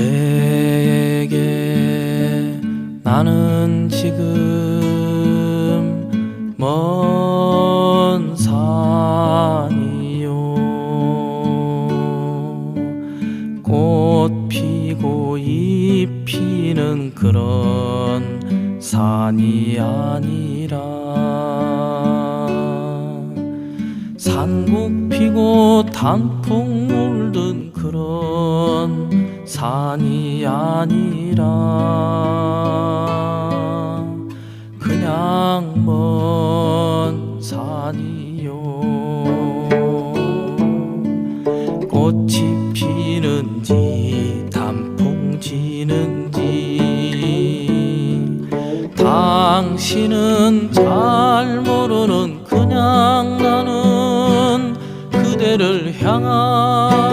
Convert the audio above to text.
그대에게 나는 지금 먼 산이요. 꽃 피고 잎 피는 그런 산이 아니라. 산국 피고 단풍 물든 그런 산이 아니라 그냥 먼 산이요. 꽃이 피는지 단풍 지는지 당신은 잘 모르는 그냥 나는 그대를 향한